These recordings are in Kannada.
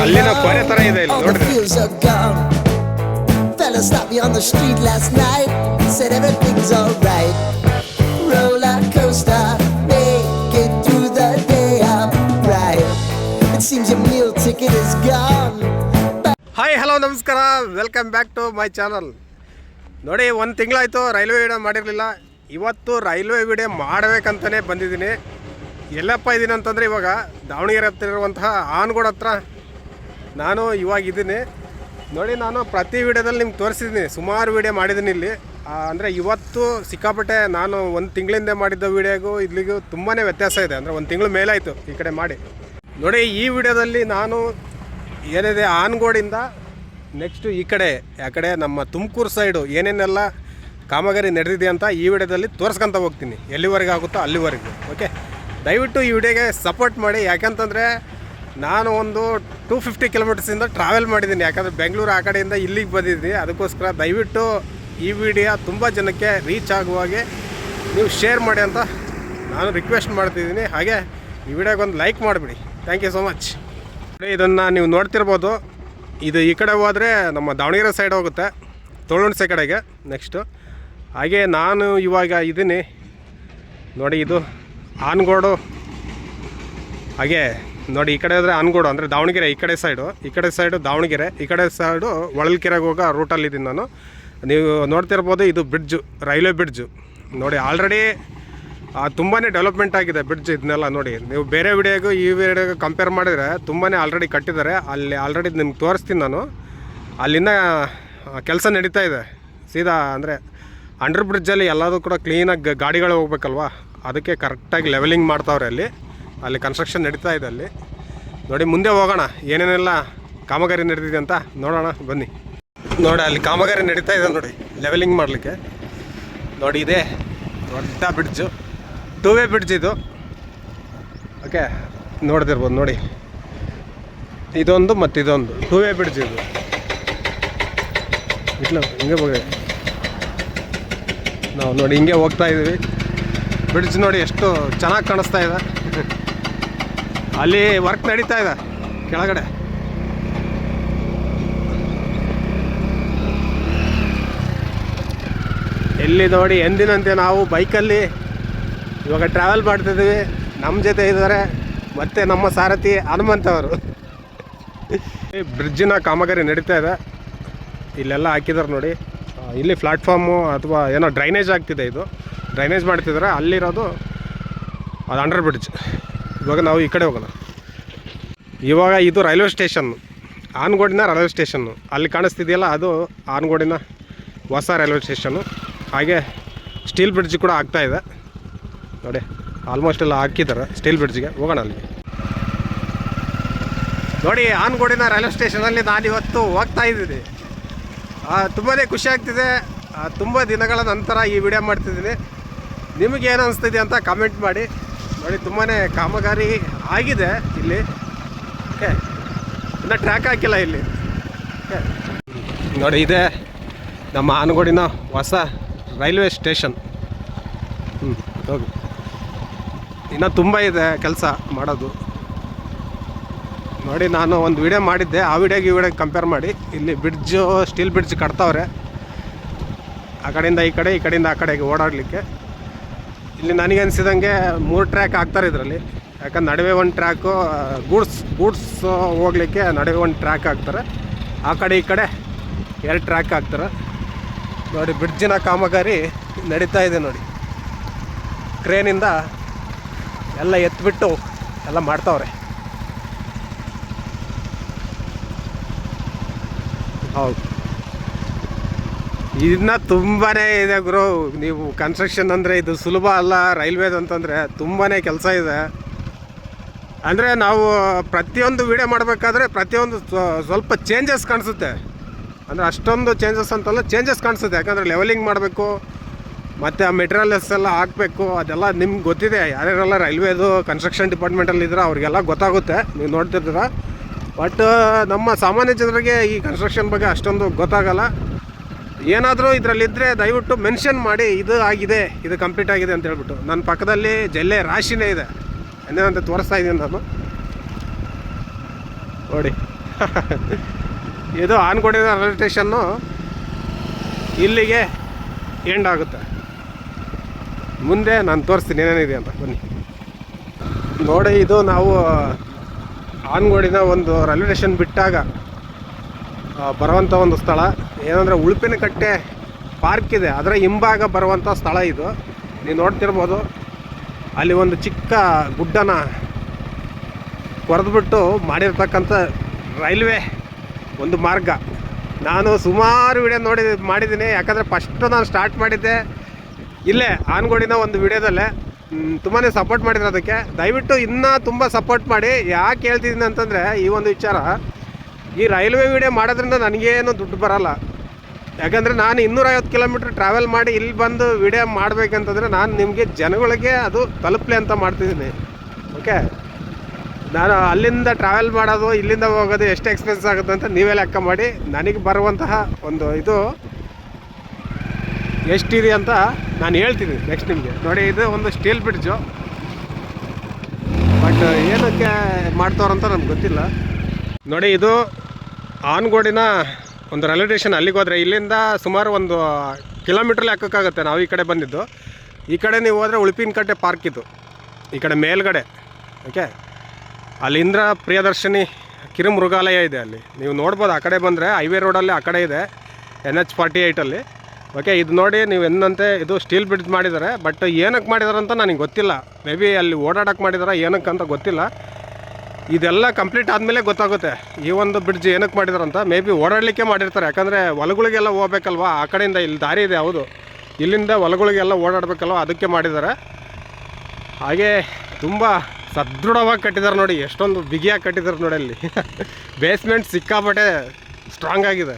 ಕಲ್ಲಿನ long. ಕೊರೆ ತರ ಇದೆ ಇಲ್ಲಿ All the ನೋಡಿದ್ರೆ feels are gone. Fella stopped me on the street last night. Said everything's alright. ನಮಸ್ಕಾರ welcome back to my channel ನೋಡಿ, ಒಂದು ತಿಂಗಳಾಯಿತು ರೈಲ್ವೆ ವಿಡಿಯೋ ಮಾಡಿರಲಿಲ್ಲ. ಇವತ್ತು ರೈಲ್ವೆ ವಿಡಿಯೋ ಮಾಡಬೇಕಂತಲೇ ಬಂದಿದ್ದೀನಿ. ಎಲ್ಲಪ್ಪ ಇದ್ದೀನಿ ಅಂತಂದರೆ ಇವಾಗ ದಾವಣಗೆರೆ ಹತ್ರ ಇರುವಂತಹ ಆನ್ಗೋಡ್ ಹತ್ರ ನಾನು ಇವಾಗ ಇದ್ದೀನಿ. ನೋಡಿ, ನಾನು ಪ್ರತಿ ವಿಡಿಯೋದಲ್ಲಿ ನಿಮ್ಗೆ ತೋರಿಸಿದ್ದೀನಿ. ಸುಮಾರು ವಿಡಿಯೋ ಮಾಡಿದ್ದೀನಿ ಇಲ್ಲಿ. ಅಂದರೆ ಇವತ್ತು ಸಿಕ್ಕಾಪಟ್ಟೆ ನಾನು ಒಂದು ತಿಂಗಳಿಂದ ಮಾಡಿದ್ದ ವಿಡಿಯೋಗೂ ಇಲ್ಲಿಗೂ ತುಂಬಾ ವ್ಯತ್ಯಾಸ ಇದೆ. ಅಂದರೆ ಒಂದು ತಿಂಗಳು ಮೇಲಾಯಿತು ಈ ಕಡೆ ಮಾಡಿ. ನೋಡಿ, ಈ ವಿಡಿಯೋದಲ್ಲಿ ನಾನು ಏನಿದೆ, ಆನ್ಗೋಡಿಂದ ನೆಕ್ಸ್ಟು ಈ ಕಡೆ, ಆ ಕಡೆ ನಮ್ಮ ತುಮಕೂರು ಸೈಡು ಏನೇನೆಲ್ಲ ಕಾಮಗಾರಿ ನಡೆದಿದೆ ಅಂತ ಈ ವಿಡಿಯೋದಲ್ಲಿ ತೋರಿಸ್ಕೊಂತ ಹೋಗ್ತೀನಿ. ಎಲ್ಲಿವರೆಗೆ ಆಗುತ್ತೋ ಅಲ್ಲಿವರೆಗೂ ಓಕೆ ದಯವಿಟ್ಟು ಈ ವಿಡಿಯೋಗೆ ಸಪೋರ್ಟ್ ಮಾಡಿ. ಯಾಕಂತಂದರೆ ನಾನು ಒಂದು ಟೂ ಫಿಫ್ಟಿ ಕಿಲೋಮೀಟರ್ಸಿಂದ ಟ್ರಾವೆಲ್ ಮಾಡಿದ್ದೀನಿ. ಯಾಕಂದರೆ ಬೆಂಗಳೂರು ಆ ಕಡೆಯಿಂದ ಇಲ್ಲಿಗೆ ಬಂದಿದ್ದೀನಿ. ಅದಕ್ಕೋಸ್ಕರ ದಯವಿಟ್ಟು ಈ ವಿಡಿಯೋ ತುಂಬ ಜನಕ್ಕೆ ರೀಚ್ ಆಗುವ ಹಾಗೆ ನೀವು ಶೇರ್ ಮಾಡಿ ಅಂತ ನಾನು ರಿಕ್ವೆಸ್ಟ್ ಮಾಡ್ತಿದ್ದೀನಿ. ಹಾಗೆ ಈ ವಿಡಿಯೋಗೆ ಒಂದು ಲೈಕ್ ಮಾಡಿಬಿಡಿ. ಥ್ಯಾಂಕ್ ಯು ಸೊ ಮಚ್ ಇದನ್ನು ನೀವು ನೋಡ್ತಿರ್ಬೋದು. ಇದು ಈ ಕಡೆ ಹೋದರೆ ನಮ್ಮ ದಾವಣಗೆರೆ ಸೈಡ್ ಹೋಗುತ್ತೆ. ತೋಳುಣಸೆ ಕಡೆಗೆ ನೆಕ್ಸ್ಟು ಹಾಗೆ ನಾನು ಇವಾಗ ಇದ್ದೀನಿ ನೋಡಿ ಇದು ಆನ್ಗೋಡು. ಹಾಗೆ ನೋಡಿ ಈ ಕಡೆ ಆದರೆ ಆನ್ಗೋಡು ಅಂದರೆ ದಾವಣಗೆರೆ ಈ ಕಡೆ ಸೈಡು ಈ ಕಡೆ ಸೈಡು ದಾವಣಗೆರೆ, ಈ ಕಡೆ ಸೈಡು ಒಳಲ್ಕೆರೆಗೆ ಹೋಗೋ ರೂಟಲ್ಲಿದ್ದೀನಿ ನಾನು. ನೀವು ನೋಡ್ತಿರ್ಬೋದು ಇದು ಬ್ರಿಡ್ಜು ರೈಲ್ವೆ ಬ್ರಿಡ್ಜು ನೋಡಿ ಆಲ್ರೆಡಿ ತುಂಬಾ ಡೆವಲಪ್ಮೆಂಟ್ ಆಗಿದೆ ಬ್ರಿಡ್ಜ್ ಇದನ್ನೆಲ್ಲ ನೋಡಿ. ನೀವು ಬೇರೆ ವಿಡಿಯೋಗೂ ಈ ವಿಡಿಯೋಗೂ ಕಂಪೇರ್ ಮಾಡಿದರೆ ತುಂಬಾ ಆಲ್ರೆಡಿ ಕಟ್ಟಿದ್ದಾರೆ. ಅಲ್ಲಿ ಆಲ್ರೆಡಿ ನಿಮ್ಗೆ ತೋರಿಸ್ತೀನಿ ನಾನು. ಅಲ್ಲಿಂದ ಕೆಲಸ ನಡೀತಾ ಇದೆ. ಸೀದಾ ಅಂದರೆ ಅಂಡರ್ ಬ್ರಿಡ್ಜಲ್ಲಿ ಎಲ್ಲದೂ ಕೂಡ ಕ್ಲೀನಾಗಿ ಗಾಡಿಗಳು ಹೋಗ್ಬೇಕಲ್ವಾ? ಅದಕ್ಕೆ ಕರೆಕ್ಟಾಗಿ ಲೆವೆಲಿಂಗ್ ಮಾಡ್ತಾವ್ರೆ ಅಲ್ಲಿ. ಅಲ್ಲಿ ಕನ್ಸ್ಟ್ರಕ್ಷನ್ ನಡೀತಾ ಇದೆ ಅಲ್ಲಿ. ನೋಡಿ, ಮುಂದೆ ಹೋಗೋಣ. ಏನೇನೆಲ್ಲ ಕಾಮಗಾರಿ ನಡೆದಿದೆ ಅಂತ ನೋಡೋಣ. ಬನ್ನಿ. ನೋಡಿ, ಅಲ್ಲಿ ಕಾಮಗಾರಿ ನಡೀತಾ ಇದೆ ನೋಡಿ. ಲೆವೆಲಿಂಗ್ ಮಾಡಲಿಕ್ಕೆ. ನೋಡಿ, ಇದೆ ದೊಡ್ಡ ಬ್ರಿಡ್ಜು ಟೂ ವೇ ಬ್ರಿಡ್ಜ್ ಇದು. ಓಕೆ ನೋಡ್ದಿರ್ಬೋದು ನೋಡಿ. ಇದೊಂದು ಮತ್ತು ಇದೊಂದು. ಟೂ ವೇ ಬ್ರಿಡ್ಜ್ ಇದು. ಇಲ್ಲ ಹಿಂಗೆ ಹೋಗಿ ನಾವು ನೋಡಿ, ಹಿಂಗೆ ಹೋಗ್ತಾ ಇದ್ದೀವಿ ಬ್ರಿಡ್ಜ್ ನೋಡಿ ಎಷ್ಟು ಚೆನ್ನಾಗಿ ಕಾಣಿಸ್ತಾ ಇದೆ. ಅಲ್ಲಿ ವರ್ಕ್ ನಡೀತಾ ಇದೆ, ಕೆಳಗಡೆ. ಎಲ್ಲಿ ನೋಡಿ ಎಂದಿನಂತೆ ನಾವು ಬೈಕಲ್ಲಿ ಇವಾಗ ಟ್ರಾವೆಲ್ ಮಾಡ್ತಿದ್ದೀವಿ ನಮ್ಮ ಜೊತೆ ಇದ್ದಾರೆ, ಮತ್ತೆ ನಮ್ಮ ಸಾರಥಿ ಹನುಮಂತ ಅವರು. ಈ ಬ್ರಿಡ್ಜಿನ ಕಾಮಗಾರಿ ನಡೀತಾ ಇದೆ. ಇಲ್ಲೆಲ್ಲ ಹಾಕಿದ್ದಾರೆ ನೋಡಿ. ಇಲ್ಲಿ ಪ್ಲಾಟ್ಫಾರ್ಮು ಅಥವಾ ಏನೋ ಡ್ರೈನೇಜ್ ಆಗ್ತಿದೆ ಇದು. ಡ್ರೈನೇಜ್ ಮಾಡ್ತಿದ್ದಾರೆ ಅಲ್ಲಿರೋದು ಅದು ಅಂಡರ್ ಬ್ರಿಡ್ಜ್ ಇವಾಗ ನಾವು ಈ ಕಡೆ ಹೋಗೋಣ. ಇವಾಗ ಇದು ರೈಲ್ವೆ ಸ್ಟೇಷನ್ನು ಆನ್ಗೋಡಿನ ರೈಲ್ವೆ ಸ್ಟೇಷನ್ನು ಅಲ್ಲಿ ಕಾಣಿಸ್ತಿದೆಯಲ್ಲ, ಅದು ಆನ್ಗೋಡಿನ ಹೊಸ ರೈಲ್ವೆ ಸ್ಟೇಷನ್ನು ಹಾಗೆ ಸ್ಟೀಲ್ ಬ್ರಿಡ್ಜ್ ಕೂಡ ಆಗ್ತಾ ಇದೆ. ನೋಡಿ ಆಲ್ಮೋಸ್ಟ್ ಎಲ್ಲ ಹಾಕಿದ್ದಾರೆ. ಸ್ಟೀಲ್ ಬ್ರಿಡ್ಜ್ಗೆ ಹೋಗೋಣ ಅಲ್ಲಿ. ನೋಡಿ, ಆನ್ಗೋಡಿನ ರೈಲ್ವೆ ಸ್ಟೇಷನಲ್ಲಿ ನಾನು ಇವತ್ತು ಹೋಗ್ತಾ ಇದ್ದೀನಿ. ತುಂಬಾ ಖುಷಿ ಆಗ್ತಿದೆ. ತುಂಬ ದಿನಗಳ ನಂತರ ಈ ವಿಡಿಯೋ ಮಾಡ್ತಿದ್ದೀನಿ. ನಿಮಗೆ ಏನು ಅನಿಸ್ತಿದೆ ಅಂತ ಕಾಮೆಂಟ್ ಮಾಡಿ. ನೋಡಿ ತುಂಬಾ ಕಾಮಗಾರಿ ಆಗಿದೆ ಇಲ್ಲಿ. ಓಕೆ. ಇನ್ನು ಟ್ರ್ಯಾಕ್ ಹಾಕಿಲ್ಲ ಇಲ್ಲಿ. ನೋಡಿ, ಇದೆ ನಮ್ಮ ಆನಗೋಡಿನ ಹೊಸ ರೈಲ್ವೆ ಸ್ಟೇಷನ್ ಹ್ಞೂ ಹೋಗಿ. ಇನ್ನು ತುಂಬ ಇದೆ ಕೆಲಸ ಮಾಡೋದು. ನೋಡಿ ನಾನು ಒಂದು ವಿಡಿಯೋ ಮಾಡಿದ್ದೆ. ಆ ವಿಡಿಯೋಗೆ ಈ ವಿಡಿಯೋಗೆ ಕಂಪೇರ್ ಮಾಡಿ. ಇಲ್ಲಿ ಬ್ರಿಡ್ಜು ಸ್ಟೀಲ್ ಬ್ರಿಡ್ಜ್ ಕಟ್ತಾವ್ರೆ. ಆ ಕಡೆಯಿಂದ ಈ ಕಡೆ, ಈ ಕಡೆಯಿಂದ ಆ ಕಡೆಗೆ ಓಡಾಡಲಿಕ್ಕೆ. ಇಲ್ಲಿ ನನಗೆ ಅನಿಸಿದಂಗೆ ಮೂರು ಟ್ರ್ಯಾಕ್ ಹಾಕ್ತಾರೆ ಇದರಲ್ಲಿ. ಯಾಕಂದ್ರೆ ನಡುವೆ ಒಂದು ಟ್ರ್ಯಾಕು ಗೂಡ್ಸ್ ಗೂಡ್ಸ್ ಹೋಗ್ಲಿಕ್ಕೆ ನಡುವೆ ಒಂದು ಟ್ರ್ಯಾಕ್ ಹಾಕ್ತಾರೆ ಆ ಕಡೆ, ಈ ಕಡೆ ಎರಡು ಟ್ರ್ಯಾಕ್ ಹಾಕ್ತಾರೆ ನೋಡಿ ಬ್ರಿಡ್ಜಿನ ಕಾಮಗಾರಿ ನಡೀತಾ ಇದೆ ನೋಡಿ. ಕ್ರೇನಿಂದ ಎಲ್ಲ ಎತ್ಬಿಟ್ಟು ಎಲ್ಲ ಮಾಡ್ತಾವ್ರೆ. ಹೌದು. ಇದನ್ನ ತುಂಬಾ ಇದೆ ಗುರು. ನೀವು ಕನ್ಸ್ಟ್ರಕ್ಷನ್ ಅಂದರೆ ಇದು ಸುಲಭ ಅಲ್ಲ, ರೈಲ್ವೇದು ಅಂತಂದರೆ ತುಂಬಾ ಕೆಲಸ ಇದೆ. ಅಂದರೆ ನಾವು ಪ್ರತಿಯೊಂದು ವಿಡಿಯೋ ಮಾಡಬೇಕಾದ್ರೆ ಪ್ರತಿಯೊಂದು ಸ್ವಲ್ಪ ಚೇಂಜಸ್ ಕಾಣಿಸುತ್ತೆ. ಅಂದರೆ ಅಷ್ಟೊಂದು ಚೇಂಜಸ್ ಅಂತಲ್ಲ ಚೇಂಜಸ್ ಕಾಣಿಸುತ್ತೆ. ಯಾಕಂದರೆ ಲೆವೆಲಿಂಗ್ ಮಾಡಬೇಕು ಮತ್ತು ಆ ಮೆಟೀರಿಯಲ್ಸ್ ಎಲ್ಲ ಹಾಕಬೇಕು, ಅದೆಲ್ಲ ನಿಮ್ಗೆ ಗೊತ್ತಿದೆ. ಯಾರ್ಯಾರೆಲ್ಲ ರೈಲ್ವೇದು ಕನ್ಸ್ಟ್ರಕ್ಷನ್ ಡಿಪಾರ್ಟ್ಮೆಂಟಲ್ಲಿ ಇದ್ರೆ ಅವ್ರಿಗೆಲ್ಲ ಗೊತ್ತಾಗುತ್ತೆ. ನೀವು ನೋಡ್ತಿರ್ತೀರ? ಬಟ್ ನಮ್ಮ ಸಾಮಾನ್ಯ ಜನರಿಗೆ ಈ ಕನ್ಸ್ಟ್ರಕ್ಷನ್ ಬಗ್ಗೆ ಅಷ್ಟೊಂದು ಗೊತ್ತಾಗಲ್ಲ. ಏನಾದರೂ ಇದರಲ್ಲಿದ್ದರೆ ದಯವಿಟ್ಟು ಮೆನ್ಷನ್ ಮಾಡಿ, ಇದು ಆಗಿದೆ, ಇದು ಕಂಪ್ಲೀಟ್ ಆಗಿದೆ ಅಂತ ಹೇಳ್ಬಿಟ್ಟು. ನನ್ನ ಪಕ್ಕದಲ್ಲಿ ಜಲ್ಲೆ ರಾಶಿನೇ ಇದೆ. ಅಂತ ತೋರಿಸ್ತಾ ಇದ್ದೀನಿ ನಾನು. ನೋಡಿ. ಇದು ಆನ್ಗೋಡಿನ ರೈಲ್ವೆ ಸ್ಟೇಷನ್ನು ಇಲ್ಲಿಗೆ ಎಂಡ್ ಆಗುತ್ತೆ. ಮುಂದೆ ನಾನು ತೋರಿಸ್ತೀನಿ ಏನೇನಿದೆ ಅಂತ, ಬನ್ನಿ. ನೋಡಿ, ಇದು ನಾವು ಆನ್ಗೋಡಿನ ಒಂದು ರೈಲ್ವೆ ಸ್ಟೇಷನ್ ಬಿಟ್ಟಾಗ ಬರುವಂಥ ಒಂದು ಸ್ಥಳ. ಏನಂದರೆ ಉಳುಪಿನ ಕಟ್ಟೆ ಪಾರ್ಕ್ ಇದೆ. ಅದರ ಹಿಂಭಾಗ ಬರುವಂಥ ಸ್ಥಳ ಇದು. ನೀವು ನೋಡ್ತಿರ್ಬೋದು, ಅಲ್ಲಿ ಒಂದು ಚಿಕ್ಕ ಗುಡ್ಡನ ಕೊರೆದ್ಬಿಟ್ಟು ಮಾಡಿರ್ತಕ್ಕಂಥ ರೈಲ್ವೆ ಒಂದು ಮಾರ್ಗ. ನಾನು ಸುಮಾರು ವಿಡಿಯೋ ನೋಡಿ ಮಾಡಿದ್ದೀನಿ. ಯಾಕಂದರೆ ಫಸ್ಟು ನಾನು ಸ್ಟಾರ್ಟ್ ಮಾಡಿದ್ದೆ ಇಲ್ಲೇ ಆನ್ಗೋಡಿನ ಒಂದು ವಿಡಿಯೋದಲ್ಲೇ ತುಂಬಾ ಸಪೋರ್ಟ್ ಮಾಡಿದ್ರು ಅದಕ್ಕೆ. ದಯವಿಟ್ಟು ಇನ್ನೂ ತುಂಬ ಸಪೋರ್ಟ್ ಮಾಡಿ. ಯಾಕೆ ಹೇಳ್ತಿದ್ದೀನಿ ಅಂತಂದರೆ, ಈ ಒಂದು ವಿಚಾರ, ಈ ರೈಲ್ವೆ ವಿಡಿಯೋ ಮಾಡೋದ್ರಿಂದ ನನಗೇನು ದುಡ್ಡು ಬರಲ್ಲ. ಯಾಕಂದರೆ ನಾನು ಇನ್ನೂರೈವತ್ತು ಕಿಲೋಮೀಟ್ರ್ ಟ್ರಾವೆಲ್ ಮಾಡಿ ಇಲ್ಲಿ ಬಂದು ವಿಡಿಯೋ ಮಾಡಬೇಕಂತಂದರೆ ನಾನು ನಿಮಗೆ ಜನಗಳಿಗೆ ಅದು ತಲುಪಲಿ ಅಂತ ಮಾಡ್ತಿದ್ದೀನಿ. ಓಕೆ ನಾನು ಅಲ್ಲಿಂದ ಟ್ರಾವೆಲ್ ಮಾಡೋದು, ಇಲ್ಲಿಂದ ಹೋಗೋದು ಎಷ್ಟು ಎಕ್ಸ್ಪೆನ್ಸ್ ಆಗುತ್ತೆ ಅಂತ ನೀವೇ ಲೆಕ್ಕ ಮಾಡಿ. ನನಗೆ ಬರುವಂತಹ ಒಂದು ಇದು ಎಷ್ಟಿದೆ ಅಂತ ನಾನು ಹೇಳ್ತೀನಿ ನೆಕ್ಸ್ಟ್ ನಿಮಗೆ. ನೋಡಿ, ಇದು ಒಂದು ಸ್ಟೀಲ್ ಬ್ರಿಡ್ಜು ಬಟ್ ಏನಕ್ಕೆ ಮಾಡ್ತವ್ರಂತ ನನಗೆ ಗೊತ್ತಿಲ್ಲ. ನೋಡಿ, ಇದು ಆನ್ಗೋಡಿನ ಒಂದು ರೈಲ್ವೆ ಸ್ಟೇಷನ್ ಅಲ್ಲಿಗೆ ಹೋದರೆ ಇಲ್ಲಿಂದ ಸುಮಾರು ಒಂದು ಕಿಲೋಮೀಟ್ರ್ ಲೆಕ್ಕಕ್ಕಾಗುತ್ತೆ ನಾವು ಈ ಕಡೆ ಬಂದಿದ್ದು. ಈ ಕಡೆ ನೀವು ಹೋದರೆ ಉಳುಪಿನ ಕಟ್ಟೆ ಪಾರ್ಕ್ ಇದು. ಈ ಕಡೆ ಮೇಲ್ಗಡೆ ಓಕೆ ಅಲ್ಲಿ ಇಂದ್ರ ಪ್ರಿಯದರ್ಶಿನಿ ಕಿರುಮೃಗಾಲಯ ಇದೆ ಅಲ್ಲಿ. ನೀವು ನೋಡ್ಬೋದು, ಆ ಕಡೆ ಬಂದರೆ ಹೈವೇ ರೋಡಲ್ಲಿ ಆ ಕಡೆ ಇದೆ ಎನ್ ಎಚ್ ಫಾರ್ಟಿ ಏಯ್ಟಲ್ಲಿ ಓಕೆ ಇದು ನೋಡಿ, ನೀವು ಎಂದಂತೆ ಇದು ಸ್ಟೀಲ್ ಬ್ರಿಡ್ಜ್ ಮಾಡಿದ್ದಾರೆ ಬಟ್ ಏನಕ್ಕೆ ಮಾಡಿದ್ದಾರೆ ಅಂತ ನನಗೆ ಗೊತ್ತಿಲ್ಲ. ಮೇ ಬಿ ಅಲ್ಲಿ ಓಡಾಡಕ್ಕೆ ಮಾಡಿದಾರ ಏನಕ್ಕೆ ಅಂತ ಗೊತ್ತಿಲ್ಲ. ಇದೆಲ್ಲ ಕಂಪ್ಲೀಟ್ ಆದಮೇಲೆ ಗೊತ್ತಾಗುತ್ತೆ. ಈ ಒಂದು ಬ್ರಿಡ್ಜ್ ಏನಕ್ಕೆ ಮಾಡಿದಾರೆ ಅಂತ. ಮೇ ಬಿ ಓಡಾಡಲಿಕ್ಕೆ ಮಾಡಿರ್ತಾರೆ, ಯಾಕಂದರೆ ಹೊಲಗಳಿಗೆಲ್ಲ ಹೋಗ್ಬೇಕಲ್ವಾ, ಆ ಕಡೆಯಿಂದ ಇಲ್ಲಿ ದಾರಿ ಇದೆ, ಹೌದು. ಇಲ್ಲಿಂದ ಹೊಲಗಳಿಗೆಲ್ಲ ಓಡಾಡಬೇಕಲ್ವ, ಅದಕ್ಕೆ ಮಾಡಿದ್ದಾರೆ. ಹಾಗೆ ತುಂಬ ಸದೃಢವಾಗಿ ಕಟ್ಟಿದ್ದಾರೆ ನೋಡಿ, ಎಷ್ಟೊಂದು ಬಿಗಿಯಾಗಿ ಕಟ್ಟಿದ್ದಾರೆ ನೋಡಿ ಅಲ್ಲಿ. ಬೇಸ್ಮೆಂಟ್ ಸಿಕ್ಕಾಪಟ್ಟೆ ಸ್ಟ್ರಾಂಗ್ ಆಗಿದೆ.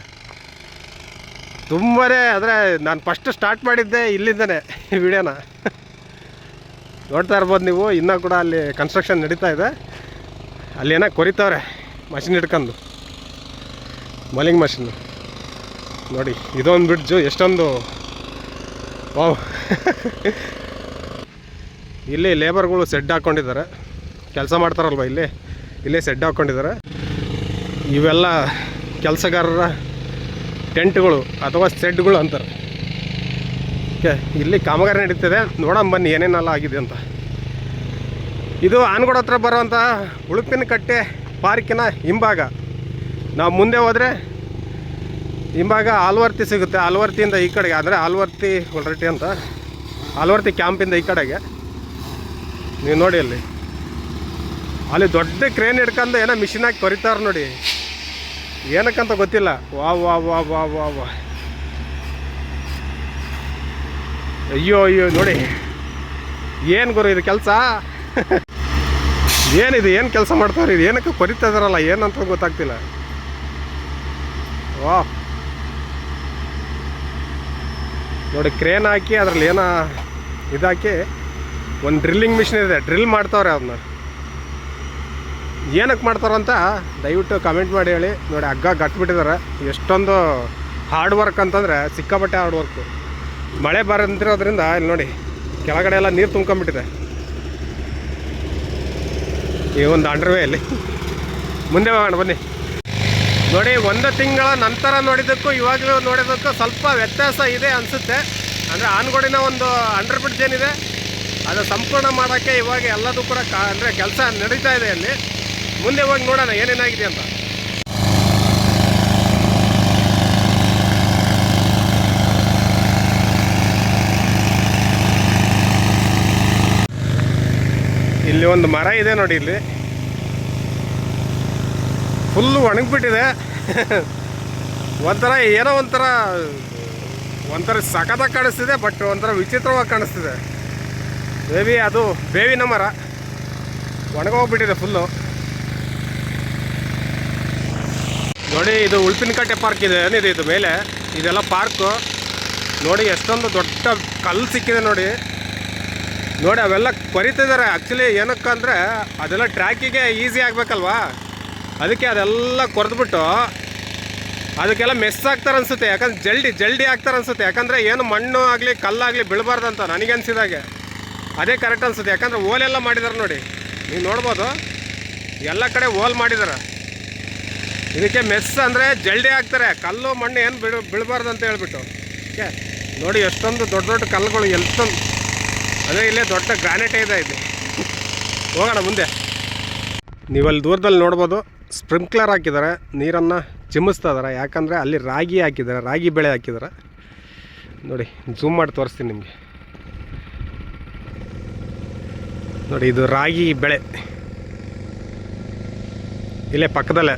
ತುಂಬಾ ಅಂದರೆ ನಾನು ಫಸ್ಟ್ ಸ್ಟಾರ್ಟ್ ಮಾಡಿದ್ದೆ ಇಲ್ಲಿಂದನೇ ಈ ವಿಡಿಯೋನ. ನೋಡ್ತಾ ಇರ್ಬೋದು ನೀವು, ಇನ್ನೂ ಕೂಡ ಅಲ್ಲಿ ಕನ್ಸ್ಟ್ರಕ್ಷನ್ ನಡೀತಾ ಇದೆ. ಅಲ್ಲಿ ಏನೋ ಕೊರಿತಾವ್ರೆ ಮಷಿನ್ ಇಟ್ಕೊಂಡು ಮಲಿಂಗ್ ಮಷಿನ್ ನೋಡಿ, ಇದೊಂದು ಬ್ರಿಡ್ಜು ಎಷ್ಟೊಂದು ವಾವ್. ಇಲ್ಲಿ ಲೇಬರ್ಗಳು ಸೆಡ್ ಹಾಕ್ಕೊಂಡಿದ್ದಾರೆ ಕೆಲಸ ಮಾಡ್ತಾರಲ್ವ ಇಲ್ಲಿ? ಇಲ್ಲೇ ಸೆಡ್ ಹಾಕ್ಕೊಂಡಿದ್ದಾರೆ ಇವೆಲ್ಲ ಕೆಲಸಗಾರರ ಟೆಂಟ್ಗಳು ಅಥವಾ ಸೆಡ್ಗಳು ಅಂತಾರೆ. ಓಕೆ, ಇಲ್ಲಿ ಕಾಮಗಾರಿ ನಡೀತದೆ. ನೋಡೋಣ ಬನ್ನಿ ಏನೇನೆಲ್ಲ ಆಗಿದೆ ಅಂತ. ಇದು ಆನ್ಗೋಡ ಹತ್ರ ಬರುವಂಥ ಉಳುಪಿನ ಕಟ್ಟೆ ಪಾರ್ಕಿನ ಹಿಂಭಾಗ. ನಾವು ಮುಂದೆ ಹೋದರೆ ಹಿಂಭಾಗ ಆಲ್ವರ್ತಿ ಸಿಗುತ್ತೆ. ಆಲ್ವರ್ತಿಯಿಂದ ಈ ಕಡೆಗೆ, ಅಂದರೆ ಆಲ್ವರ್ತಿ ಹೊರಟಿ ಅಂತ. ಆಲ್ವರ್ತಿ ಕ್ಯಾಂಪಿಂದ ಈ ಕಡೆಗೆ. ನೀವು ನೋಡಿ ಅಲ್ಲಿ. ಅಲ್ಲಿ ದೊಡ್ಡ ಕ್ರೇನ್ ಹಿಡ್ಕೊಂಡು ಏನೋ ಮಿಷಿನ್ ಹಾಕಿ ಕೊರಿತಾರೆ ನೋಡಿ. ಏನಕ್ಕಂತ ಗೊತ್ತಿಲ್ಲ. ವಾ ವಾ ವಾ ವಾ ವಾ ವಾ. ಅಯ್ಯೋ ಅಯ್ಯೋ, ನೋಡಿ. ಏನು ಗುರು, ಇದು ಕೆಲಸ? ಏನಿದು, ಏನು ಕೆಲಸ ಮಾಡ್ತಾರೆ ಇದು ಏನಕ್ಕೆ ಕೊರಿತಾ ಇದಾರಲ್ಲ, ಏನಂತ ಗೊತ್ತಾಗ್ತಿಲ್ಲ. ವಾ. ನೋಡಿ, ಕ್ರೇನ್ ಹಾಕಿ ಅದ್ರಲ್ಲಿ ಏನೋ ಇದಾಕಿ, ಒಂದು ಡ್ರಿಲ್ಲಿಂಗ್ ಮಿಷಿನ್ ಇದೆ. ಡ್ರಿಲ್ ಮಾಡ್ತಾವ್ರೆ ಅದನ್ನ ಏನಕ್ಕೆ ಮಾಡ್ತಾರಂತ ದಯವಿಟ್ಟು ಕಮೆಂಟ್ ಮಾಡಿ ಹೇಳಿ. ನೋಡಿ ಹಗ್ಗ ಕಟ್ಬಿಟ್ಟಿದ್ದಾರೆ ಎಷ್ಟೊಂದು ಹಾರ್ಡ್ ವರ್ಕ್ ಅಂತಂದರೆ ಸಿಕ್ಕಾಪಟ್ಟೆ ಹಾರ್ಡ್ ವರ್ಕು ಮಳೆ ಬರಂತಿರೋದ್ರಿಂದ ಇಲ್ಲಿ ನೋಡಿ ಕೆಳಗಡೆ ಎಲ್ಲ ನೀರು ತುಂಬ್ಕೊಂಬಿಟ್ಟಿದೆ ಈ ಒಂದು ಅಂಡರ್ವೇ ಅಲ್ಲಿ. ಮುಂದೆ ಹೋಗೋಣ, ಬನ್ನಿ. ನೋಡಿ ಒಂದು ತಿಂಗಳ ನಂತರ ನೋಡಿದ್ದಕ್ಕೂ, ಇವಾಗಲೂ ನೋಡಿದ್ದಕ್ಕೂ ಸ್ವಲ್ಪ ವ್ಯತ್ಯಾಸ ಇದೆ ಅನಿಸುತ್ತೆ. ಅಂದರೆ ಆನ್ಗೋಡಿನ ಒಂದು ಅಂಡರ್ ಬ್ರಿಡ್ಜ್ ಏನಿದೆ, ಅದು ಸಂಪೂರ್ಣ ಮಾಡೋಕ್ಕೆ ಇವಾಗ ಎಲ್ಲದೂ ಕೂಡ ಕಾ ಅಂದರೆ ಕೆಲಸ ನಡೀತಾ ಇದೆ ಅಲ್ಲಿ. ಮುಂದೆ ಹೋಗಿ ನೋಡೋಣ, ಏನೇನಾಗಿದೆ ಅಂತ. ಇಲ್ಲಿ ಒಂದು ಮರ ಇದೆ ನೋಡಿ ಇಲ್ಲಿ. ಫುಲ್ಲು ಒಣಗಿಬಿಟ್ಟಿದೆ. ಒಂಥರ ಏನೋ ಒಂಥರ ಒಂಥರ ಸಖತ್ತಾಗಿ ಕಾಣಿಸ್ತಿದೆ ಬಟ್ ಒಂಥರ ವಿಚಿತ್ರವಾಗಿ ಕಾಣಿಸ್ತಿದೆ. ಬೇಬಿ ಅದು ಬೇವಿನ ಮರ. ಒಣಗೋಗ್ಬಿಟ್ಟಿದೆ ಫುಲ್ಲು ನೋಡಿ, ಇದು ಉಳ್ಪಿನಕಟ್ಟೆ ಪಾರ್ಕ್ ಇದೆ, ಏನಿದೆ ಇದು ಮೇಲೆ? ಇದೆಲ್ಲ ಪಾರ್ಕು ನೋಡಿ, ಎಷ್ಟೊಂದು ದೊಡ್ಡ ಕಲ್ಲು ಸಿಕ್ಕಿದೆ ನೋಡಿ. ನೋಡಿ, ಅವೆಲ್ಲ ಕೊರಿತಿದ್ದಾರೆ ಆ್ಯಕ್ಚುಲಿ ಏನಕ್ಕಂದರೆ ಅದೆಲ್ಲ ಟ್ರ್ಯಾಕಿಗೆ ಈಸಿ ಆಗಬೇಕಲ್ವಾ? ಅದಕ್ಕೆ ಅದೆಲ್ಲ ಕೊರೆದ್ಬಿಟ್ಟು, ಅದಕ್ಕೆಲ್ಲ ಮೆಸ್ ಆಗ್ತಾರೆ ಅನಿಸುತ್ತೆ. ಯಾಕಂದ್ರೆ ಜಲ್ಡಿ ಜಲ್ಡಿ ಆಗ್ತಾರೆ ಅನಿಸುತ್ತೆ. ಯಾಕಂದರೆ ಏನು ಮಣ್ಣು ಆಗಲಿ ಕಲ್ಲಾಗಲಿ ಬೀಳಬಾರ್ದಂತ ನನಗೆ ಅನಿಸಿದಾಗೆ ಅದೇ ಕರೆಕ್ಟ್ ಅನಿಸುತ್ತೆ. ಯಾಕಂದರೆ ಓಲೆಲ್ಲ ಮಾಡಿದ್ದಾರೆ ನೋಡಿ. ನೀವು ನೋಡ್ಬೋದು, ಎಲ್ಲ ಕಡೆ ಓಲ್ ಮಾಡಿದ್ದಾರೆ ಇದಕ್ಕೆ ಮೆಸ್ ಅಂದರೆ ಜಲ್ಡಿ ಹಾಕ್ತಾರೆ ಕಲ್ಲು, ಮಣ್ಣು ಏನು ಬಿಡ, ಬೀಳಬಾರ್ದು ಅಂತ ಹೇಳ್ಬಿಟ್ಟು. ಓಕೆ? ನೋಡಿ ಎಷ್ಟೊಂದು ದೊಡ್ಡ ದೊಡ್ಡ ಕಲ್ಲುಗಳು, ಎಷ್ಟೊಂದು ಅದೇ ಇಲ್ಲೇ ದೊಡ್ಡ ಗ್ರಾನೈಟ್ ಇದೆ ಇದು ಹೋಗೋಣ ಮುಂದೆ. ನೀವಲ್ಲಿ ದೂರದಲ್ಲಿ ನೋಡ್ಬೋದು ಸ್ಪ್ರಿಂಕ್ಲರ್ ಹಾಕಿದ್ದಾರೆ. ನೀರನ್ನು ಚಿಮ್ಮಿಸ್ತಾ ಇದ್ದಾರೆ. ಯಾಕಂದರೆ ಅಲ್ಲಿ ರಾಗಿ ಹಾಕಿದ್ದಾರೆ, ರಾಗಿ ಬೆಳೆ ಹಾಕಿದ್ದಾರೆ. ನೋಡಿ ಜೂಮ್ ಮಾಡಿ ತೋರಿಸ್ತೀನಿ ನಿಮಗೆ. ನೋಡಿ, ಇದು ರಾಗಿ ಬೆಳೆ. ಇಲ್ಲೇ ಪಕ್ಕದಲ್ಲೇ.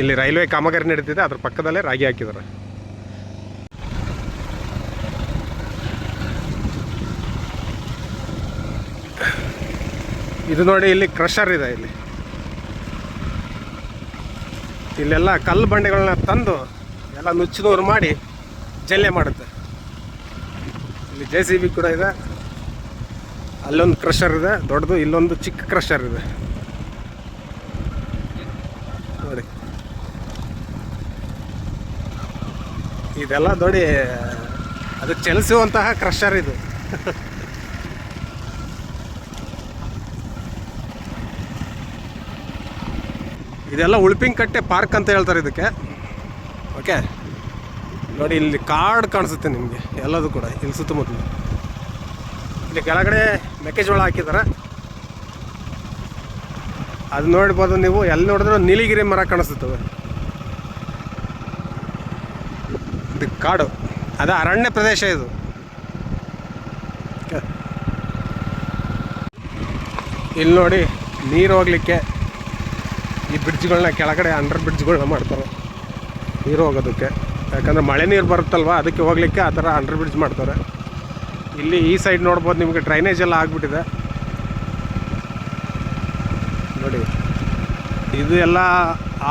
ಇಲ್ಲಿ ರೈಲ್ವೆ ಕಾಮಗಾರಿ ನಡೀತಿದೆ, ಅದ್ರ ಪಕ್ಕದಲ್ಲೇ ರಾಗಿ ಹಾಕಿದ್ದಾರೆ. ಇದು ನೋಡಿ ಇಲ್ಲಿ ಕ್ರಷರ್ ಇದೆ ಇಲ್ಲಿ. ಇಲ್ಲೆಲ್ಲ ಕಲ್ಲು ಬಂಡೆಗಳನ್ನ ತಂದು ಎಲ್ಲ ನುಚ್ಚಿನೂರು ಮಾಡಿ ಜಲ್ಲೆ ಮಾಡುತ್ತೆ. ಇಲ್ಲಿ ಜೆ ಸಿ ಬಿ ಕೂಡ ಇದೆ. ಅಲ್ಲೊಂದು ಕ್ರಷರ್ ಇದೆ, ದೊಡ್ಡದು, ಇಲ್ಲೊಂದು ಚಿಕ್ಕ ಕ್ರಷರ್ ಇದೆ ನೋಡಿ ಇದೆಲ್ಲ ನೋಡಿ ಅದು ಚಲಿಸುವಂತಹ ಕ್ರಷರ್ ಇದು. ಇದೆಲ್ಲ ಉಳ್ಪಿಂಗ್ ಕಟ್ಟೆ ಪಾರ್ಕ್ ಅಂತ ಹೇಳ್ತಾರೆ ಇದಕ್ಕೆ. ಓಕೆ ನೋಡಿ, ಇಲ್ಲಿ ಕಾಡು ಕಾಣಿಸುತ್ತೆ ನಿಮಗೆ, ಎಲ್ಲದು ಕೂಡ, ಇಲ್ಲಿ ಸುತ್ತಮುತ್ತಲು. ಇಲ್ಲಿ ಕೆಳಗಡೆ ಮೆಕ್ಕೆಜೋಳ ಹಾಕಿದ್ದಾರೆ. ಅದು ನೋಡ್ಬೋದು ನೀವು ಎಲ್ಲಿ ನೋಡಿದ್ರೂ ನೀಲಿಗಿರಿ ಮರ ಕಾಣಿಸುತ್ತವೆ. ಕಾಡು. ಅದು ಅರಣ್ಯ ಪ್ರದೇಶ ಇದು. ಇಲ್ಲಿ ನೋಡಿ, ನೀರು ಹೋಗ್ಲಿಕ್ಕೆ ಈ ಬ್ರಿಡ್ಜ್ಗಳನ್ನ ಕೆಳಗಡೆ ಅಂಡರ್ ಬ್ರಿಡ್ಜ್ಗಳನ್ನ ಮಾಡ್ತಾರೆ. ನೀರು ಹೋಗೋದಕ್ಕೆ. ಯಾಕಂದರೆ ಮಳೆ ನೀರು ಬರುತ್ತಲ್ವ, ಅದಕ್ಕೆ ಹೋಗ್ಲಿಕ್ಕೆ ಆ ಥರ ಅಂಡರ್ ಬ್ರಿಡ್ಜ್ ಮಾಡ್ತಾರೆ. ಇಲ್ಲಿ ಈ ಸೈಡ್ ನೋಡ್ಬೋದು, ನಿಮಗೆ ಡ್ರೈನೇಜ್ ಎಲ್ಲ ಆಗಿಬಿಟ್ಟಿದೆ. ನೋಡಿ, ಇದು ಎಲ್ಲ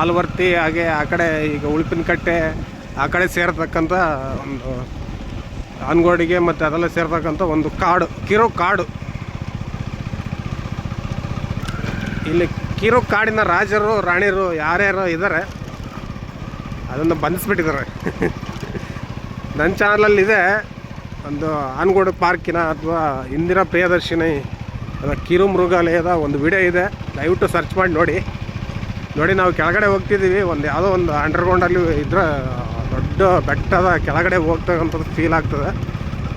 ಆಲ್ವರ್ತಿ, ಹಾಗೆ ಆ ಕಡೆ ಈಗ ಉಳುಪಿನ ಕಟ್ಟೆ ಆ ಕಡೆ ಸೇರತಕ್ಕಂಥ ಒಂದು ಆನ್ಗೋಡಿಗೆ ಮತ್ತು ಅದೆಲ್ಲ ಸೇರ್ತಕ್ಕಂಥ ಒಂದು ಕಾಡು, ಕಿರೋ ಕಾಡು. ಇಲ್ಲಿ ಕಿರು ಕಾಡಿನ ರಾಜರು, ರಾಣಿಯರು ಯಾರ್ಯಾರು ಇದ್ದಾರೆ ಅದನ್ನು ಬಂಧಿಸ್ಬಿಟ್ಟಿದ್ದಾರೆ. ನನ್ನ ಚಾನಲಲ್ಲಿದೆ ಒಂದು ಆನ್ಗೋಡು ಪಾರ್ಕಿನ ಅಥವಾ ಇಂದಿರಾ ಪ್ರಿಯದರ್ಶಿನಿ ಅಥವಾ ಕಿರು ಮೃಗಾಲಯದ ಒಂದು ವಿಡಿಯೋ ಇದೆ. ದಯವಿಟ್ಟು ಸರ್ಚ್ ಮಾಡಿ ನೋಡಿ. ನೋಡಿ, ನಾವು ಕೆಳಗಡೆ ಹೋಗ್ತಿದ್ದೀವಿ. ಒಂದು ಯಾವುದೋ ಒಂದು ಅಂಡರ್ಗ್ರೌಂಡಲ್ಲಿ ಇದ್ರೆ ದೊಡ್ಡ ಬೆಟ್ಟದ ಕೆಳಗಡೆ ಹೋಗ್ತಕ್ಕಂಥದ್ದು ಫೀಲ್ ಆಗ್ತದೆ.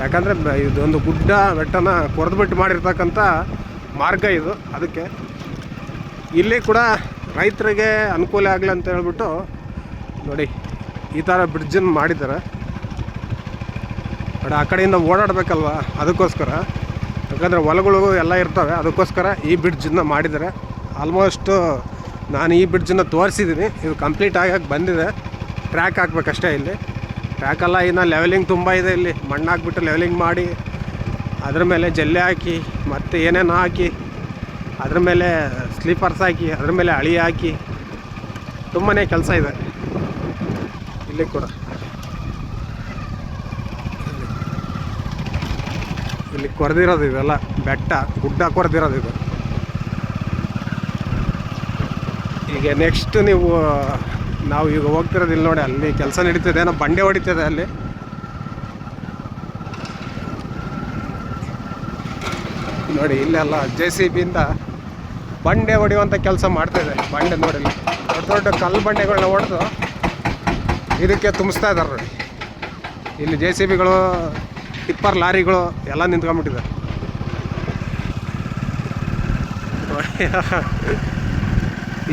ಯಾಕಂದರೆ ಇದೊಂದು ಗುಡ್ಡ ಬೆಟ್ಟನ ಕೊರೆದ್ಬಿಟ್ಟು ಮಾಡಿರ್ತಕ್ಕಂಥ ಮಾರ್ಗ ಇದು. ಅದಕ್ಕೆ ಇಲ್ಲಿ ಕೂಡ ರೈತರಿಗೆ ಅನುಕೂಲ ಆಗಲಿ ಅಂತ ಹೇಳ್ಬಿಟ್ಟು ನೋಡಿ, ಈ ಥರ ಬ್ರಿಡ್ಜನ್ನು ಮಾಡಿದ್ದಾರೆ. ಬಟ್ ಆ ಕಡೆಯಿಂದ ಓಡಾಡಬೇಕಲ್ವ? ಅದಕ್ಕೋಸ್ಕರ. ಯಾಕಂದರೆ ಹೊಲಗಳು ಎಲ್ಲ ಇರ್ತವೆ, ಅದಕ್ಕೋಸ್ಕರ ಈ ಬ್ರಿಡ್ಜನ್ನು ಮಾಡಿದ್ದಾರೆ. ಆಲ್ಮೋಸ್ಟ್ ನಾನು ಈ ಬ್ರಿಡ್ಜನ್ನು ತೋರಿಸಿದ್ದೀನಿ. ಇದು ಕಂಪ್ಲೀಟ್ ಆಗಕ್ಕೆ ಬಂದಿದೆ. ಟ್ರ್ಯಾಕ್ ಹಾಕ್ಬೇಕಷ್ಟೇ ಇಲ್ಲಿ. ಟ್ರ್ಯಾಕಲ್ಲ ಇನ್ನು ಲೆವೆಲಿಂಗ್ ತುಂಬ ಇದೆ ಇಲ್ಲಿ. ಮಣ್ಣು ಹಾಕ್ಬಿಟ್ಟು ಲೆವೆಲಿಂಗ್ ಮಾಡಿ, ಅದ್ರ ಮೇಲೆ ಜಲ್ಲೆ ಹಾಕಿ, ಮತ್ತು ಏನೇನು ಹಾಕಿ, ಅದ್ರ ಮೇಲೆ ಸ್ಲೀಪರ್ಸ್ ಹಾಕಿ, ಅದ್ರ ಮೇಲೆ ಅಳಿ ಹಾಕಿ ತುಂಬಾ ಕೆಲಸ ಇದೆ. ಇಲ್ಲಿ ಕೂಡ. ಇಲ್ಲಿ ಕೊರೆದಿರೋದು ಇದೆಲ್ಲ ಬೆಟ್ಟ, ಗುಡ್ಡ ಕೊರೆದಿರೋದು ಇದು ಈಗ ನೆಕ್ಸ್ಟ್ ನೀವು ನಾವು ಈಗ ಹೋಗ್ತಿರೋದು ಇಲ್ಲಿ ನೋಡಿ, ಅಲ್ಲಿ ಕೆಲಸ ನಡೀತಿದೆ, ಏನೋ ಬಂಡೆ ಹೊಡಿತಿದೆ ಅಲ್ಲಿ. ನೋಡಿ, ಇಲ್ಲೆಲ್ಲ ಜೆ ಸಿ ಬಿಯಿಂದ ಬಂಡೆ ಹೊಡೆಯುವಂಥ ಕೆಲಸ ಮಾಡ್ತಾಯಿದೆ ಬಂಡೆ ನೋಡಿ. ದೊಡ್ಡ ದೊಡ್ಡ ಕಲ್ಲು ಬಂಡೆಗಳನ್ನ ಹೊಡೆದು ಇದಕ್ಕೆ ತುಂಬಿಸ್ತಾ ಇದ್ದಾರೆ ನೋಡಿ. ಇಲ್ಲಿ ಜೆ ಸಿ ಬಿಗಳು ಟಿಪ್ಪರ್ ಲಾರಿಗಳು ಎಲ್ಲ ನಿಂತ್ಕೊಂಡ್ಬಿಟ್ಟಿದೆ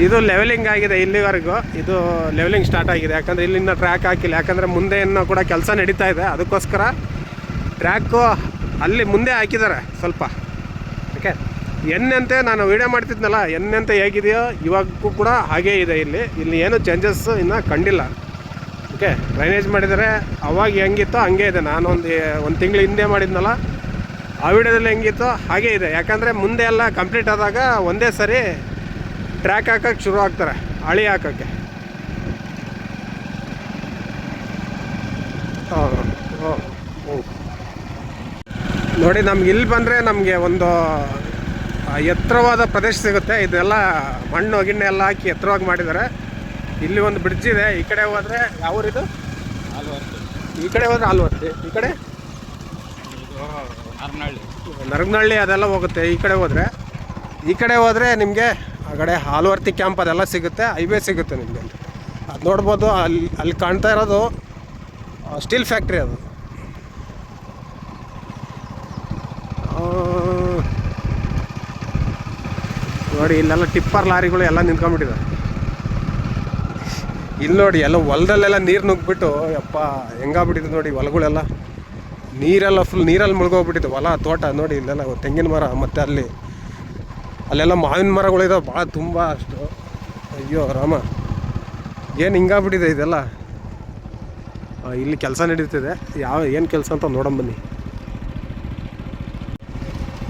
ಇದು ಲೆವೆಲಿಂಗ್ ಆಗಿದೆ ಇಲ್ಲಿವರೆಗೂ. ಇದು ಲೆವೆಲಿಂಗ್ ಸ್ಟಾರ್ಟ್ ಆಗಿದೆ. ಯಾಕಂದ್ರೆ ಇಲ್ಲಿಂದ ಟ್ರ್ಯಾಕ್ ಹಾಕಿಲ್ಲ. ಯಾಕಂದರೆ ಮುಂದೆ ಇನ್ನೂ ಕೂಡ ಕೆಲಸ ನಡೀತಾ ಇದೆ. ಅದಕ್ಕೋಸ್ಕರ ಟ್ರ್ಯಾಕು ಅಲ್ಲಿ ಮುಂದೆ ಹಾಕಿದ್ದಾರೆ ಸ್ವಲ್ಪ. ಓಕೆ ಎನ್ನಂತೆ ನಾನು ವೀಡಿಯೋ ಮಾಡ್ತಿದ್ನಲ್ಲ ಎನ್ನಂತೆ ಹೇಗಿದೆಯೋ ಇವಾಗೂ ಕೂಡ ಹಾಗೇ ಇದೆ ಇಲ್ಲಿ. ಇಲ್ಲಿ ಏನು ಚೇಂಜಸ್ ಇನ್ನೂ ಕಂಡಿಲ್ಲ. ಓಕೆ ಡ್ರೈನೇಜ್ ಮಾಡಿದರೆ ಅವಾಗ ಹೆಂಗಿತ್ತೋ ಹಂಗೆ ಇದೆ. ನಾನು ಒಂದು ಒಂದು ತಿಂಗಳು ಹಿಂದೆ ಮಾಡಿದ್ನಲ್ಲ, ಆ ವಿಡಿಯೋದಲ್ಲಿ ಹೆಂಗಿತ್ತೋ ಹಾಗೇ ಇದೆ. ಯಾಕಂದರೆ ಮುಂದೆ ಎಲ್ಲ ಕಂಪ್ಲೀಟ್ ಆದಾಗ ಒಂದೇ ಸರಿ ಟ್ರ್ಯಾಕ್ ಹಾಕಕ್ಕೆ ಶುರು ಆಗ್ತಾರೆ. ಹಳಿ ಹಾಕೋಕ್ಕೆ. ನೋಡಿ ನಮ್ಗೆ ಇಲ್ಲಿ ಬಂದರೆ ನಮಗೆ ಒಂದು ಎತ್ತರವಾದ ಪ್ರದೇಶ ಸಿಗುತ್ತೆ. ಇದೆಲ್ಲ ಮಣ್ಣು ಗಿಣ್ಣೆ ಎಲ್ಲ ಹಾಕಿ ಎತ್ತರವಾಗಿ ಮಾಡಿದ್ದಾರೆ. ಇಲ್ಲಿ ಒಂದು ಬ್ರಿಡ್ಜ್ ಇದೆ. ಈ ಕಡೆ ಹೋದರೆ ಯಾವ ಊರಿದು ಈ ಕಡೆ ಹೋದರೆ ಆಲ್ವರ್ತಿ. ಈ ಕಡೆ? ನರಗನಹಳ್ಳಿ ಅದೆಲ್ಲ ಹೋಗುತ್ತೆ. ಈ ಕಡೆ ಹೋದರೆ ಈ ಕಡೆ ಹೋದರೆ ನಿಮಗೆ ಆ ಕಡೆ ಹಾಲ್ವರ್ತಿ ಕ್ಯಾಂಪ್ ಅದೆಲ್ಲ ಸಿಗುತ್ತೆ, ಹೈವೇ ಸಿಗುತ್ತೆ ನಿಮಗೆ ಅದು ನೋಡ್ಬೋದು ಅಲ್ಲಿ ಅಲ್ಲಿ ಕಾಣ್ತಾ ಇರೋದು ಸ್ಟೀಲ್ ಫ್ಯಾಕ್ಟ್ರಿ ಅದು. ನೋಡಿ, ಇಲ್ಲೆಲ್ಲ ಟಿಪ್ಪರ್ ಲಾರಿಗಳು ಎಲ್ಲ ನಿಂತ್ಕೊಂಡ್ಬಿಟ್ಟಿದೆ ಇಲ್ಲಿ ನೋಡಿ, ಎಲ್ಲ ಹೊಲದಲ್ಲೆಲ್ಲ ನೀರು ನುಗ್ಗಿಬಿಟ್ಟು, ಯಪ್ಪ, ಹೆಂಗಾಗ್ಬಿಟ್ಟಿದೆ ನೋಡಿ ಹೊಲಗಳೆಲ್ಲ. ನೀರೆಲ್ಲ ಫುಲ್ ನೀರಲ್ಲಿ ಮುಳುಗೋಗ್ಬಿಟ್ಟಿದೆ, ಹೊಲ, ತೋಟ, ನೋಡಿ, ಇಲ್ಲೆಲ್ಲ ತೆಂಗಿನ ಮರ, ಮತ್ತು ಅಲ್ಲಿ ಅಲ್ಲೆಲ್ಲ ಮಾವಿನ ಮರಗಳಿದಾವೆ ಭಾಳ ತುಂಬ ಅಷ್ಟು. ಅಯ್ಯೋ, ರಾಮ. ಏನು ಹಿಂಗಾಗ್ಬಿಟ್ಟಿದೆ ಇದೆಲ್ಲ? ಇಲ್ಲಿ ಕೆಲಸ ನಡೀತಿದೆ. ಯಾವ, ಏನು ಕೆಲಸ ಅಂತ ನೋಡಂಬನ್ನಿ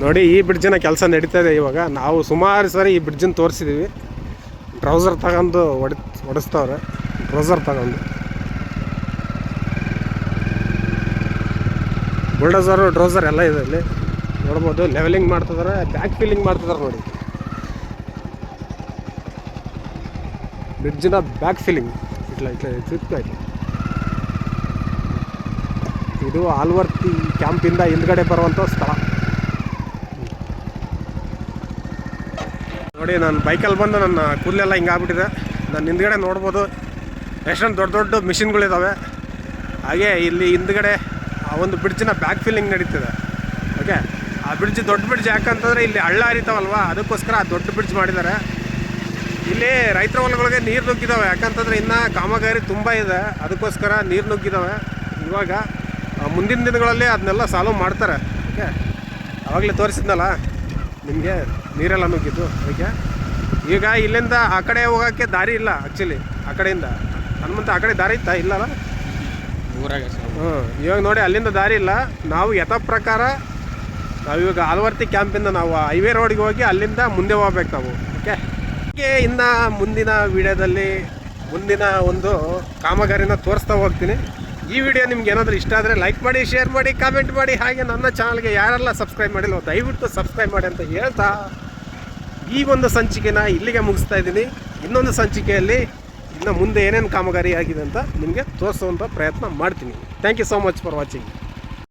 ನೋಡಿ, ಈ ಬ್ರಿಡ್ಜನ್ನ ಕೆಲಸ ನಡೀತಾ ಇದೆ ಇವಾಗ. ನಾವು ಸುಮಾರು ಸರಿ ಈ ಬ್ರಿಡ್ಜನ್ನ ತೋರಿಸಿದ್ದೀವಿ ಟ್ರೌಸರ್ ತಗೊಂಡು ಹೊಡಿ ಹೊಡಿಸ್ತವ್ರೆ ಟ್ರೌಸರ್ ತಗೊಂಡು. ಬುಲ್ಡೋಸರು ಡ್ರೋಸರ್ ಎಲ್ಲ ಇದೆ ಇಲ್ಲಿ. ನೋಡ್ಬೋದು ಲೆವೆಲಿಂಗ್ ಮಾಡ್ತಿದ್ದಾರೆ ಬ್ಯಾಕ್ ಫಿಲ್ಲಿಂಗ್ ಮಾಡ್ತಿದ್ದಾರೆ ನೋಡಿ. ಬ್ರಿಡ್ಜಿನ ಬ್ಯಾಕ್ ಫಿಲ್ಲಿಂಗ್ ಇಟ್ಲ ಇಟ್ಲ ಇಟ್ಲ ಇದು ಆಲ್ವರ್ತಿ ಕ್ಯಾಂಪಿಂದ ಹಿಂದ್ಗಡೆ ಬರುವಂಥ ಸ್ಥಳ. ನೋಡಿ, ನಾನು ಬೈಕಲ್ಲಿ ಬಂದು ನನ್ನ ಕೂದಲೆಲ್ಲ ಹಿಂಗಾಗ್ಬಿಟ್ಟಿದೆ ನಾನು ಹಿಂದ್ಗಡೆ ನೋಡ್ಬೋದು ಎಷ್ಟೊಂದು ದೊಡ್ಡ ದೊಡ್ಡ ಮಿಷಿನ್ಗಳಿದ್ದಾವೆ ಹಾಗೆ ಇಲ್ಲಿ ಹಿಂದ್ಗಡೆ ಆ ಒಂದು ಬ್ರಿಡ್ಜಿನ ಬ್ಯಾಕ್ ಫಿಲ್ಲಿಂಗ್ ನಡೀತಿದೆ. ಓಕೆ ಆ ಬ್ರಿಡ್ಜ್ ದೊಡ್ಡ ಬ್ರಿಡ್ಜ್ ಯಾಕಂತಂದ್ರೆ ಇಲ್ಲಿ ಹಳ್ಳ ಹರಿತಾವಲ್ವ? ಅದಕ್ಕೋಸ್ಕರ ಆ ದೊಡ್ಡ ಬ್ರಿಡ್ಜ್ ಮಾಡಿದ್ದಾರೆ. ಇಲ್ಲಿ ರೈತರ ಹೊಲಗಳಿಗೆ ನೀರು ನುಗ್ಗಿದಾವೆ. ಯಾಕಂತಂದ್ರೆ ಇನ್ನು ಕಾಮಗಾರಿ ತುಂಬ ಇದೆ. ಅದಕ್ಕೋಸ್ಕರ ನೀರು ನುಗ್ಗಿದಾವೆ. ಇವಾಗ ಮುಂದಿನ ದಿನಗಳಲ್ಲಿ ಅದನ್ನೆಲ್ಲ ಸಾಲ್ವ್ ಮಾಡ್ತಾರೆ. ಓಕೆ ಆವಾಗಲೇ ತೋರಿಸಿದ್ನಲ್ಲ? ನಿಮಗೆ ನೀರೆಲ್ಲ ನುಗ್ಗಿದ್ದು. ಓಕೆ ಈಗ ಇಲ್ಲಿಂದ ಆ ಕಡೆ ಹೋಗೋಕ್ಕೆ ದಾರಿ ಇಲ್ಲ ಆ್ಯಕ್ಚುಲಿ ಆ ಕಡೆಯಿಂದ. ಹನುಮಂತ ಆ ಕಡೆ ದಾರಿ ಇತ್ತಾ? ಇಲ್ಲಲ್ಲ? ಊರಾಗ ಹ್ಞೂ ಇವಾಗ ನೋಡಿ ಅಲ್ಲಿಂದ ದಾರಿ ಇಲ್ಲ. ನಾವು ಯಥ ಪ್ರಕಾರ ನಾವು ಇವಾಗ ಆಲ್ವರ್ತಿ ಕ್ಯಾಂಪಿಂದ ನಾವು ಹೈವೇ ರೋಡ್ಗೆ ಹೋಗಿ ಅಲ್ಲಿಂದ ಮುಂದೆ ಹೋಗ್ಬೇಕು ನಾವು ಓಕೆ ಹೀಗೆ ಇನ್ನು ಮುಂದಿನ ವಿಡಿಯೋದಲ್ಲಿ ಮುಂದಿನ ಒಂದು ಕಾಮಗಾರಿನ ತೋರಿಸ್ತಾ ಹೋಗ್ತೀನಿ. ಈ ವಿಡಿಯೋ ನಿಮ್ಗೆ ಏನಾದರೂ ಇಷ್ಟ ಆದರೆ ಲೈಕ್ ಮಾಡಿ ಶೇರ್ ಮಾಡಿ ಕಾಮೆಂಟ್ ಮಾಡಿ, ಹಾಗೆ ನನ್ನ ಚಾನಲ್ಗೆ ಯಾರೆಲ್ಲ ಸಬ್ಸ್ಕ್ರೈಬ್ ಮಾಡಿಲ್ಲ ದಯವಿಟ್ಟು ಸಬ್ಸ್ಕ್ರೈಬ್ ಮಾಡಿ ಅಂತ ಹೇಳ್ತಾ ಈ ಒಂದು ಸಂಚಿಕೆನ ಇಲ್ಲಿಗೆ ಮುಗಿಸ್ತಾ ಇದ್ದೀನಿ. ಇನ್ನೊಂದು ಸಂಚಿಕೆಯಲ್ಲಿ ಇನ್ನು ಮುಂದೆ ಏನೇನು ಕಾಮಗಾರಿ ಆಗಿದೆ ಅಂತ ನಿಮಗೆ ತೋರಿಸುವಂಥ ಪ್ರಯತ್ನ ಮಾಡ್ತೀನಿ. Thank you so much for watching